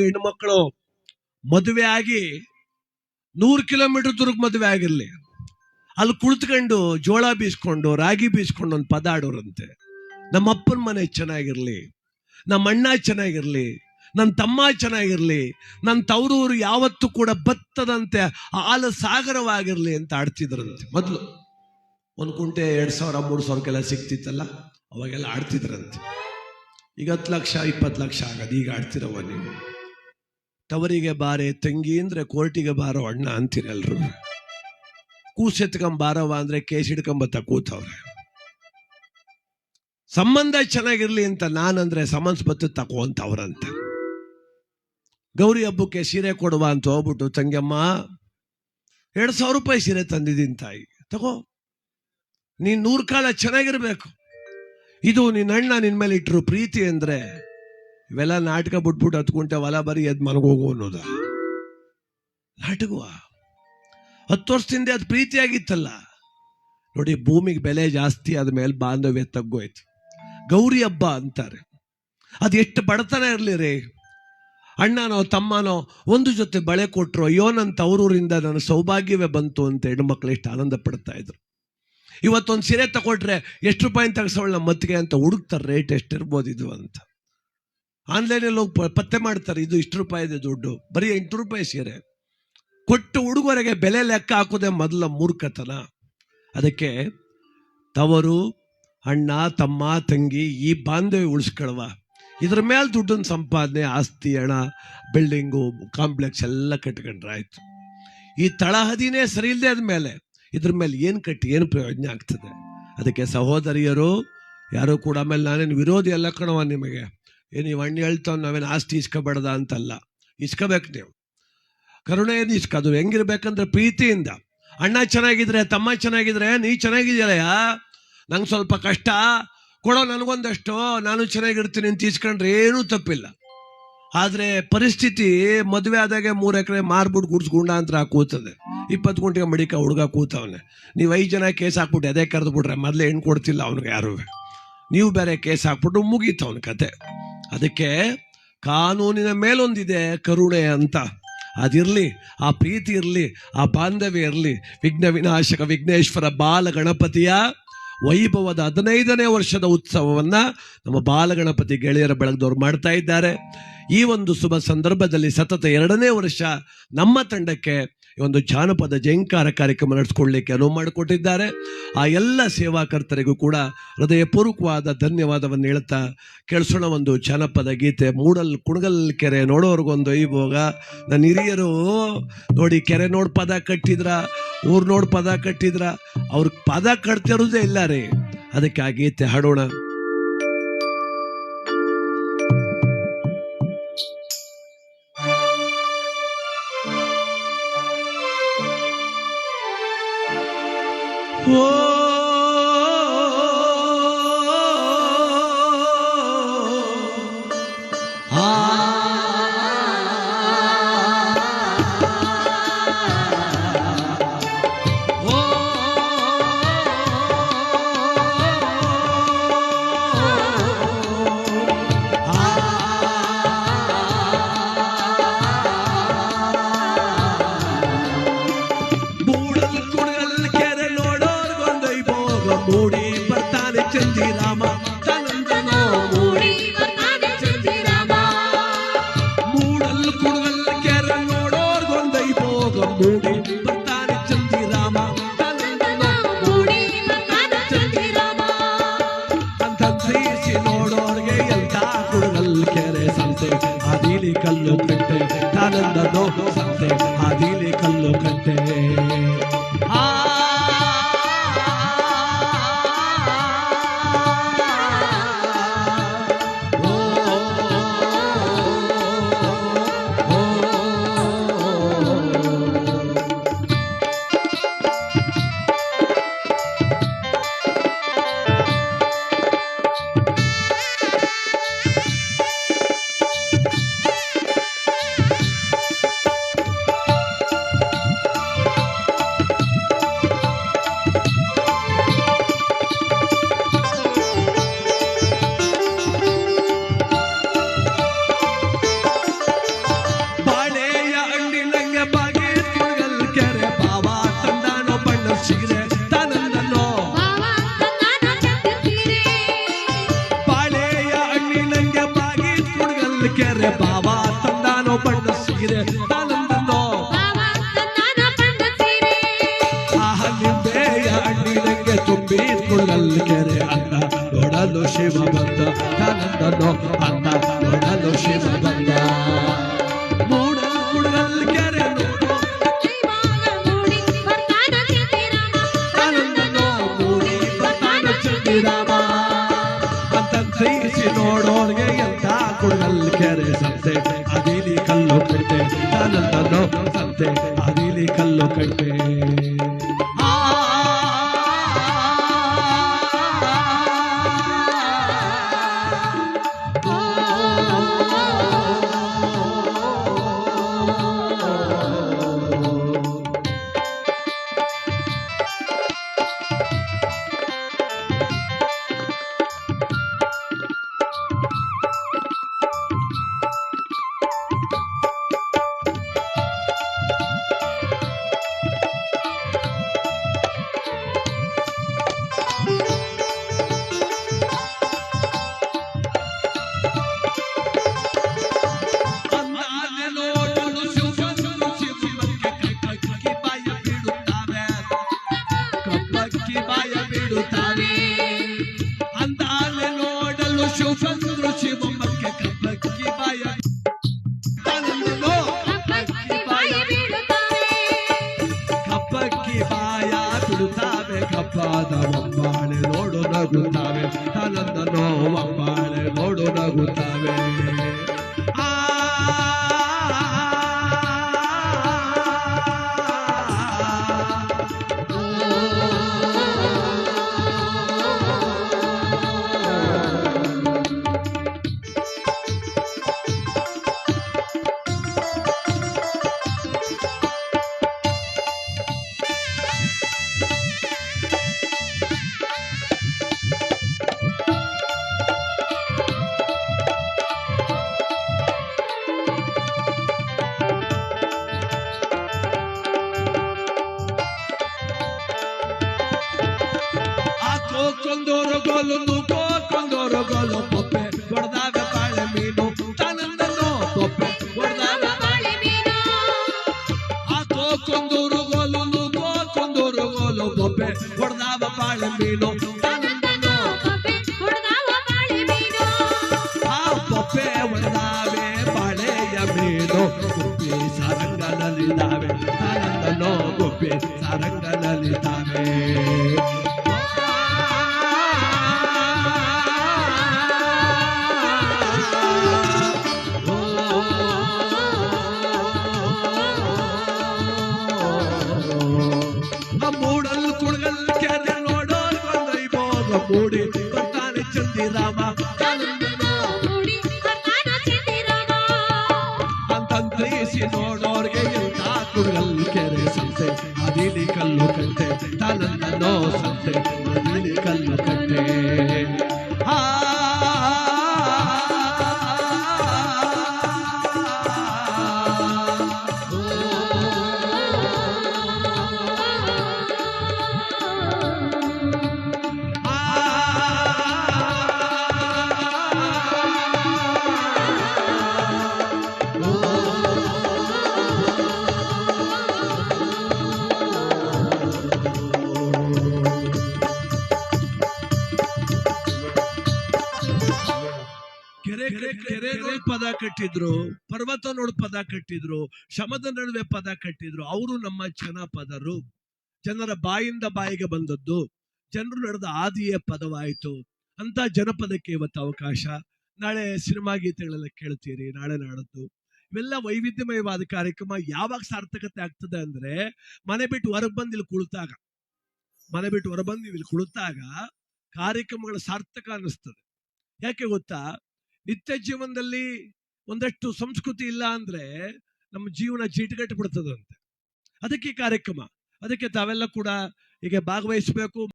ಹೆಣ್ಮಕ್ಳು ಮದುವೆ ಆಗಿ ನೂರು ಕಿಲೋಮೀಟರ್ ದೂರಕ್ಕೆ ಮದುವೆ ಆಗಿರ್ಲಿ. ಅಲ್ಲಿ ಕುಳಿತುಕೊಂಡು ಜೋಳ ಬೀಸ್ಕೊಂಡು, ರಾಗಿ ಬೀಸ್ಕೊಂಡು ಒಂದು ಪದ ಆಡೋರಂತೆ. ನಮ್ಮ ಅಪ್ಪನ ಮನೆ ಚೆನ್ನಾಗಿರ್ಲಿ, ನಮ್ಮ ಅಣ್ಣ ಚೆನ್ನಾಗಿರ್ಲಿ, ನನ್ನ ತಮ್ಮ ಚೆನ್ನಾಗಿರ್ಲಿ, ನನ್ನ ತವರೂರು ಯಾವತ್ತೂ ಕೂಡ ಬತ್ತದಂತೆ, ಹಾಲು ಸಾಗರವಾಗಿರ್ಲಿ ಅಂತ ಆಡ್ತಿದ್ರಂತೆ. ಮೊದಲು ಒಂದು ಕುಂಟೆ ಎರಡು ಸಾವಿರ, ಮೂರು ಸಾವಿರಕ್ಕೆಲ್ಲ ಸಿಕ್ತಿತ್ತಲ್ಲ ಅವಾಗೆಲ್ಲ ಆಡ್ತಿದ್ರಂತೆ. ಈಗ ಹತ್ತು ಲಕ್ಷ, ಇಪ್ಪತ್ತು ಲಕ್ಷ ಆಗೋದು ಈಗ ಆಡ್ತಿರವ ನೀವು. ತವರಿಗೆ ಬಾರೆ ತಂಗಿ ಅಂದ್ರೆ ಕೋರ್ಟಿಗೆ ಬಾರೋ ಅಣ್ಣ ಅಂತೀರಲ್ರು. ಬಾರವ ಅಂದ್ರೆ ಕೇಸ್ ಹಿಡ್ಕೊಂಬತ್ತ ಕೂತವ್ರೆ. ಸಂಬಂಧ ಚೆನ್ನಾಗಿರ್ಲಿ ಅಂತ ನಾನಂದ್ರೆ ಸಮನ್ಸ್ ಬತ್ತು ತಕೋ ಅಂತ ಅವ್ರಂತ ಗೌರಿ ಹಬ್ಬಕ್ಕೆ ಸೀರೆ ಕೊಡುವ ಅಂತ ಹೋಗ್ಬಿಟ್ಟು, ತಂಗಿಯಮ್ಮ, ಎರಡು ಸಾವಿರ ರೂಪಾಯಿ ಸೀರೆ ತಂದಿದ್ದೀನಿ ತಾಯಿ, ತಗೋ. ನೀನ್ ನೂರ್ ಕಾಲ ಚೆನ್ನಾಗಿರ್ಬೇಕು. ಇದು ನಿನ್ನ ಅಣ್ಣ ನಿನ್ ಮೇಲೆ ಇಟ್ಟರು ಪ್ರೀತಿ ಅಂದ್ರೆ ಇವೆಲ್ಲ ನಾಟಕ ಬಿಟ್ಬಿಟ್ಟು ಹತ್ಕೊಂಡೆ ಹೊಲ ಬರೀ ಎದ್ ಮಲಗೋಗು ಅನ್ನೋದ. ನಾಟಕವ? ಹತ್ತು ವರ್ಷದಿಂದ ಅದು ಪ್ರೀತಿಯಾಗಿತ್ತಲ್ಲ. ನೋಡಿ, ಭೂಮಿಗೆ ಬೆಲೆ ಜಾಸ್ತಿ ಆದ್ಮೇಲೆ ಬಾಂಧವ್ಯ ತಗ್ಗೋಯ್ತು. ಗೌರಿ ಹಬ್ಬ ಅಂತಾರೆ. ಅದು ಎಷ್ಟು ಬಡತನ ಇರಲಿ ರೀ. ಅಣ್ಣನೋ, ತಮ್ಮನೋ, ಒಂದು ಜೊತೆ ಬಳೆ ಕೊಟ್ಟರು ಅಯ್ಯೋ ನನ್ನ ತವರೂರಿಂದ ನನ್ನ ಸೌಭಾಗ್ಯವೇ ಬಂತು ಅಂತ ಹೆಣ್ಮಕ್ಳು ಎಷ್ಟು ಆನಂದ ಪಡ್ತಾ ಇದ್ರು. ಇವತ್ತೊಂದು ಸೀರೆ ತಗೊಟ್ರೆ ಎಷ್ಟು ರೂಪಾಯಿ ತಗಸೋಳ ನಮ್ಮ ಮತ್ತಿಗೆ ಅಂತ ಹುಡುಕ್ತಾರೆ, ರೇಟ್ ಎಷ್ಟಿರ್ಬೋದು ಇದು ಅಂತ. ಆನ್ಲೈನಲ್ಲಿ ಹೋಗಿ ಪತ್ತೆ ಮಾಡ್ತಾರೆ, ಇದು ಇಷ್ಟು ರೂಪಾಯಿ ಇದೆ ದುಡ್ಡು, ಬರೀ ಎಂಟು ರೂಪಾಯಿ ಸೀರೆ. ಕೊಟ್ಟು ಹುಡುಗರಿಗೆ ಬೆಲೆ ಲೆಕ್ಕ ಹಾಕೋದೆ ಮೊದಲ ಮೂರ್ಖತನ. ಅದಕ್ಕೆ, ತವರು, ಅಣ್ಣ, ತಮ್ಮ, ತಂಗಿ, ಈ ಬಾಂಧವ್ಯ ಉಳಿಸ್ಕೊಳ್ವ. ಇದ್ರ ಮೇಲೆ ದುಡ್ಡನ್ನು ಸಂಪಾದನೆ, ಆಸ್ತಿ, ಹಣ, ಬಿಲ್ಡಿಂಗು, ಕಾಂಪ್ಲೆಕ್ಸ್ ಎಲ್ಲ ಕಟ್ಕೊಂಡ್ರೆ ಆಯ್ತು. ಈ ತಳಹದಿನೇ ಸರಿ ಇಲ್ಲದೆ ಆದ್ಮೇಲೆ ಇದ್ರ ಮೇಲೆ ಏನು ಕಟ್ಟಿ, ಏನು ಪ್ರಯೋಜನ ಆಗ್ತದೆ? ಅದಕ್ಕೆ, ಸಹೋದರಿಯರು, ಯಾರು ಕೂಡ ಆಮೇಲೆ ನಾನೇನು ವಿರೋಧಿ ಎಲ್ಲ ಕಣವ ನಿಮಗೆ. ಏನು ನೀವು ಅಣ್ಣ ಹೇಳ್ತಾವ್ ನಾವೇನು ಆಸ್ತಿ ಇಸ್ಕೋಬೇಡ್ದ ಅಂತಲ್ಲ. ಇಸ್ಕೋಬೇಕು ನೀವು. ಕರುಣೆಯಿಂದ ಇಸ್ಕ ಅದು ಹೆಂಗಿರ್ಬೇಕಂದ್ರೆ ಪ್ರೀತಿಯಿಂದ. ಅಣ್ಣ ಚೆನ್ನಾಗಿದ್ರೆ, ತಮ್ಮ ಚೆನ್ನಾಗಿದ್ರೆ, ನೀ ಚೆನ್ನಾಗಿದೆಯಲ್ಲಯ್ಯ ನಂಗೆ ಸ್ವಲ್ಪ ಕಷ್ಟ. ಕೊಡೋ ನನಗೊಂದಷ್ಟು. ನಾನು ಚೆನ್ನಾಗಿರ್ತೀನಿ ಅಂತ ಇಸ್ಕೊಂಡ್ರೆ ಏನೂ ತಪ್ಪಿಲ್ಲ. ಆದರೆ ಪರಿಸ್ಥಿತಿ ಮದುವೆ ಆದಾಗೆ ಮೂರು ಎಕರೆ ಮಾರ್ಬಿಟ್ಟು ಗುಡ್ಸ್ ಗುಂಡಾಂತರ ಕೂತದೆ. ಇಪ್ಪತ್ತು ಗುಂಟೆಗೆ ಮಡಿಕ ಹುಡುಗ ಕೂತವನೆ. ನೀವು ಐದು ಜನ ಕೇಸ್ ಹಾಕ್ಬಿಟ್ಟು ಅದೇ ಕರೆದು ಬಿಟ್ರೆ ಮೊದಲೇ ಹೆಣ್ಣು ಕೊಡ್ತಿಲ್ಲ ಅವ್ನಿಗೆ ಯಾರೂ ನೀವು ಬೇರೆ ಕೇಸ್ ಹಾಕ್ಬಿಟ್ಟು ಮುಗೀತು ಅವನ ಕತೆ. ಅದಕ್ಕೆ ಕಾನೂನಿನ ಮೇಲೊಂದಿದೆ ಕರುಣೆ ಅಂತ. ಅದಿರಲಿ, ಆ ಪ್ರೀತಿ ಇರಲಿ, ಆ ಬಾಂಧವ್ಯ ಇರಲಿ, ವಿಘ್ನ ವಿನಾಶಕ ವಿಘ್ನೇಶ್ವರ ಬಾಲ ಗಣಪತಿಯ ವೈಭವದ ಹದಿನೈದನೇ ವರ್ಷದ ಉತ್ಸವವನ್ನು ನಮ್ಮ ಬಾಲಗಣಪತಿ ಗೆಳೆಯರ ಬೆಳಗ್ದವ್ರು ಮಾಡ್ತಾ ಇದ್ದಾರೆ. ಈ ಒಂದು ಶುಭ ಸಂದರ್ಭದಲ್ಲಿ ಸತತ ಎರಡನೇ ವರ್ಷ ನಮ್ಮ ತಂಡಕ್ಕೆ ಒಂದು ಜಾನಪದ ಜಯಂಕಾರ ಕಾರ್ಯಕ್ರಮ ನಡೆಸ್ಕೊಳ್ಳಿಕ್ಕೆ ಅನುವು ಮಾಡಿಕೊಟ್ಟಿದ್ದಾರೆ. ಆ ಎಲ್ಲ ಸೇವಾಕರ್ತರಿಗೂ ಕೂಡ ಹೃದಯಪೂರ್ವಕವಾದ ಧನ್ಯವಾದವನ್ನು ಹೇಳ್ತಾ ಕೇಳಿಸೋಣ ಒಂದು ಜಾನಪದ ಗೀತೆ. ಮೂಡಲ್ ಕುಣಗಲ್ ಕೆರೆ ನೋಡೋರ್ಗೊಂದು ಐಭೋಗ ನನ್ನ ಹಿರಿಯರು, ನೋಡಿ ಕೆರೆ ನೋಡ್ ಪದ ಕಟ್ಟಿದ್ರ, ಊರ್ ನೋಡ್ ಪದ ಕಟ್ಟಿದ್ರ ಅವ್ರಿಗೆ ಪದ ಕಟ್ತಿರೋದೇ ಇಲ್ಲ ರೀ. ಅದಕ್ಕೆ ಆ ಗೀತೆ ಹಾಡೋಣ. Whoa. ವೈಭೋಗ ಮೂಡಿ ಬರ್ತಾನೆ ಚಂದಿರಾಮ ಅಂತ ನೋಡೋರಿಗೆ ಕೆರೆ ಕಲ್ಲು ಕಟ್ಟೆ ದೋಹ ಸಂತೆ. ಆದಿಲಿ ಕಲ್ಲು ಕಟ್ಟೆ. ಕೆರೆ ಅಂದ ನೋಡಲು ಶಿವ ಬಂದ ತಾನಂದನೋ ಅಂದ ನೋಡಲು ಶಿವ ಬಂದ ಅದಿಲಿ ಕಲ್ಲು ಕಟ್ಟೆ ತಾನಂದನೋ ಸಂತೆ ಅದಿಲಿ ಕಲ್ಲು ಕಟ್ಟೆ ಕೊಂದೂರು ಗೋಲು ಪೊಪ್ಪೆ ಹೊಡೆದಾಗ ಬಾಳೆ ಮೀನು ತಾನಂದನೋ ಕಪ್ಪೆ ಹೊಡೆದಾವ ಬಾಳೆ ಮೀನು ಆ ಪೊಪ್ಪೆ ಹೊಡೆದಾವೆ ಬಾಳೆಯ ಮೀನು ಮೂಡಿ ಬರ್ತಾನೆ ಚಂದಿರಾಮ. ಅಂತಂತೈಸಿ ನೋಡೋರ್ಗೆ ಎಂತ ಕುಳಗಲ್ ಕೆರೆ ಸಂತೆ. ಅದಿಲಿ ಕಲ್ಲು ಕಟ್ಟೆ ತಾನಂದನೋ ಸಂತೆ. ಅದಿಲಿ ಕಲ್ಲು ಕಟ್ಟೆ ಆ ಪದ ಕಟ್ಟಿದ್ರು ಪರ್ವತ ನೋಡ್ ಪದ ಕಟ್ಟಿದ್ರು, ಶಮದ ನಡುವೆ ಪದ ಕಟ್ಟಿದ್ರು, ಅವರು ನಮ್ಮ ಜನಪದರು. ಜನರ ಬಾಯಿಂದ ಬಾಯಿಗೆ ಬಂದದ್ದು. ಜನರು ನಡೆದ ಆದಿಯ ಪದವಾಯಿತು. ಅಂತ ಜನಪದಕ್ಕೆ ಇವತ್ತು ಅವಕಾಶ. ನಾಳೆ ಸಿನಿಮಾ ಗೀತೆಗಳೆಲ್ಲ ಕೇಳ್ತೀರಿ, ನಾಳೆ ನಾಡದ್ದು. ಇವೆಲ್ಲ ವೈವಿಧ್ಯಮಯವಾದ ಕಾರ್ಯಕ್ರಮ ಯಾವಾಗ ಸಾರ್ಥಕತೆ ಆಗ್ತದೆ ಅಂದ್ರೆ, ಮನೆ ಬಿಟ್ಟು ಹೊರಗೆ ಬಂದು ಇಲ್ಲಿ ಕುಳಿತಾಗ. ಮನೆ ಬಿಟ್ಟು ಹೊರಬಂದು ಇಲ್ಲಿ ಕುಳಿತಾಗ ಕಾರ್ಯಕ್ರಮಗಳ ಸಾರ್ಥಕ ಅನ್ನಿಸ್ತದೆ. ಯಾಕೆ ಗೊತ್ತಾ? ನಿತ್ಯ ಜೀವನದಲ್ಲಿ ಒಂದಷ್ಟು ಸಂಸ್ಕೃತಿ ಇಲ್ಲ ಅಂದ್ರೆ ನಮ್ಮ ಜೀವನ ಚೀಟಗಟ್ಟು ಬಿಡ್ತದಂತೆ ಅದಕ್ಕೆ ಕಾರ್ಯಕ್ರಮ. ಅದಕ್ಕೆ ತಾವೆಲ್ಲ ಕೂಡ ಹೀಗೆ ಭಾಗವಹಿಸಬೇಕು.